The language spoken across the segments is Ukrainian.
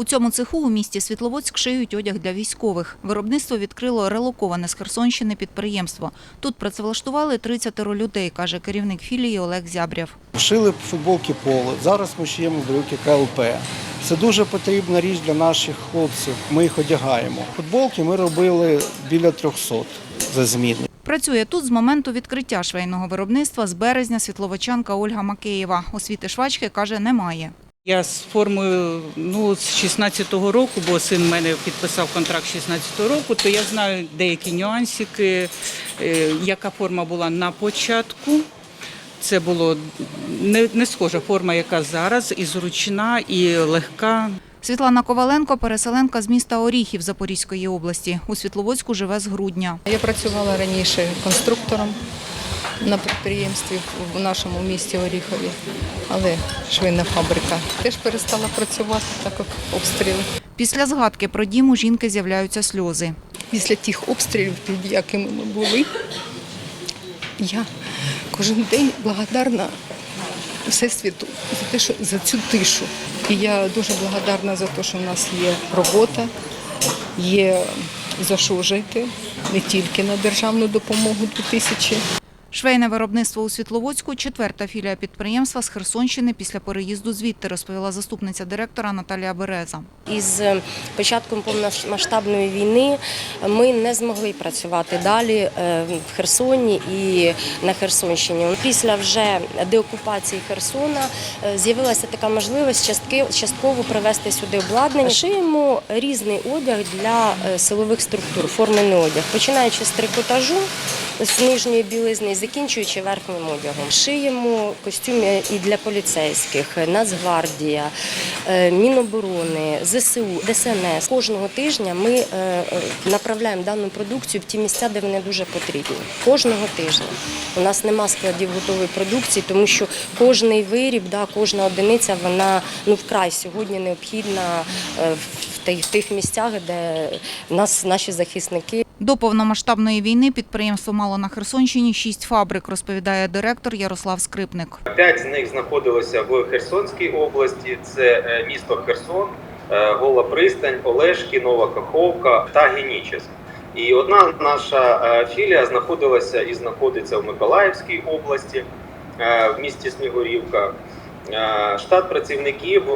У цьому цеху у місті Світловодськ шиють одяг для військових. Виробництво відкрило релоковане з Херсонщини підприємство. Тут працевлаштували 30 людей, каже керівник філії Олег Зябрєв. Шили футболки поло. Зараз ми шиємо брюки КЛП. Це дуже потрібна річ для наших хлопців. Ми їх одягаємо. Футболки ми робили біля 300 за зміни. Працює тут з моменту відкриття швейного виробництва з березня світловочанка Ольга Макеєва. Освіти швачки, каже, немає. Я з формою ну, з 16-го року, бо син в мене підписав контракт 16-го року, то я знаю деякі нюансики, е, яка форма була на початку. Це було не, не схожа форма, яка зараз, і зручна, і легка. Світлана Коваленко – переселенка з міста Оріхів Запорізької області. У Світловодську живе з грудня. Я працювала раніше конструктором на підприємстві в нашому місті Оріхові, але швейна фабрика теж перестала працювати, так як обстріли. Після згадки про дім у жінки з'являються сльози. Після тих обстрілів, під якими ми були, я кожен день благодарна Всесвіту за те, що за цю тишу. І я дуже благодарна за те, що в нас є робота, є за що жити, не тільки на державну допомогу 2000. Швейне виробництво у Світловодську – четверта філія підприємства з Херсонщини після переїзду звідти, розповіла заступниця директора Наталія Береза. Із початком повномасштабної війни ми не змогли працювати далі е, в Херсоні і на Херсонщині. Після вже деокупації Херсона е, з'явилася така можливість частково привезти сюди обладнання. Шиємо різний одяг для е, силових структур, формений одяг, починаючи з трикотажу, з нижньої білизни, закінчуючи верхнім одягом. Шиємо костюми і для поліцейських, Нацгвардія, е, Міноборони, ЗСУ, ДСНС. Кожного тижня ми е, направляємо дану продукцію в ті місця, де вони дуже потрібні. Кожного тижня. У нас нема складів готової продукції, тому що кожний виріб, да, кожна одиниця, вона ну вкрай сьогодні необхідна е, в тих місцях, де нас наші захисники. До повномасштабної війни підприємство мало на Херсонщині шість фабрик, розповідає директор Ярослав Скрипник. П'ять з них знаходилося в Херсонській області. Це е, місто Херсон, е, Гола Пристань, Олешки, Нова Каховка та Генічеськ. І одна наша е, філія знаходилася і знаходиться в Миколаївській області, в місті Снігурівка. Штат працівників е,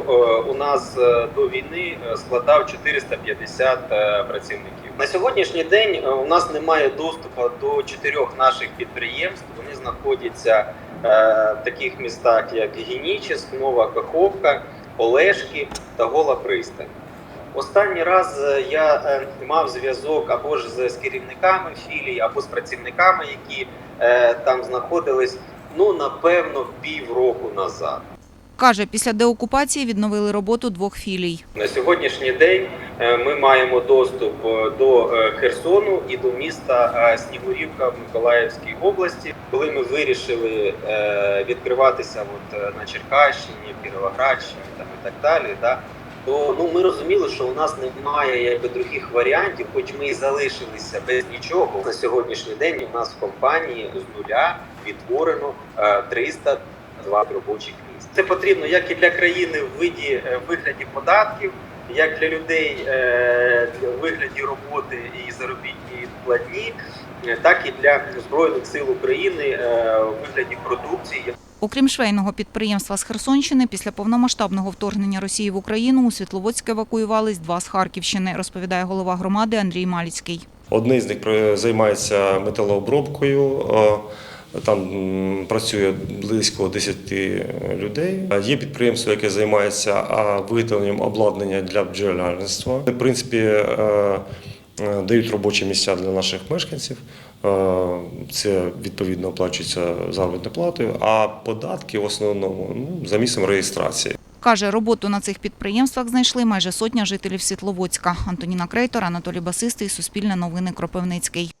у нас е, до війни е, складав 450 е, працівників. На сьогоднішній день у нас немає доступу до чотирьох наших підприємств. Вони знаходяться в таких містах, як Генічеськ, Нова Каховка, Олешки та Гола Пристань. Останній раз я мав зв'язок або ж з керівниками філій, або з працівниками, які там знаходились, ну напевно, півроку назад. Каже, після деокупації відновили роботу двох філій. На сьогоднішній день е, ми маємо доступ е, до е, Херсону і до міста Снігурівка в Миколаївській області. Коли ми вирішили відкриватися от на Черкащині, Кіровоградщині там і так далі, да, то ну ми розуміли, що у нас немає якби других варіантів, хоч ми і залишилися без нічого. На сьогоднішній день у нас в компанії з нуля відтворено е, 302 робочих місць. Це потрібно як і для країни в виді е, в вигляді податків, як для людей е, для- в вигляді роботи і заробітні платні, е, так і для збройних сил України е, в вигляді продукції. Окрім швейного підприємства з Херсонщини, після повномасштабного вторгнення Росії в Україну у Світловодськ евакуювались два з Харківщини, розповідає голова громади Андрій Маліцький. Одний з них про- займається металообробкою. Е, Там працює близько 10 людей. Є підприємство, яке займається виготовленням обладнання для бджолярництва. В принципі, е, е, дають робочі місця для наших мешканців. Е, Це відповідно оплачується заробітною платою, а податки в основному ну, за місцем реєстрації. Каже, роботу на цих підприємствах знайшли майже сотня жителів Світловодська. Антоніна Крейтор, Анатолій Басистий, Суспільне новини Кропивницький.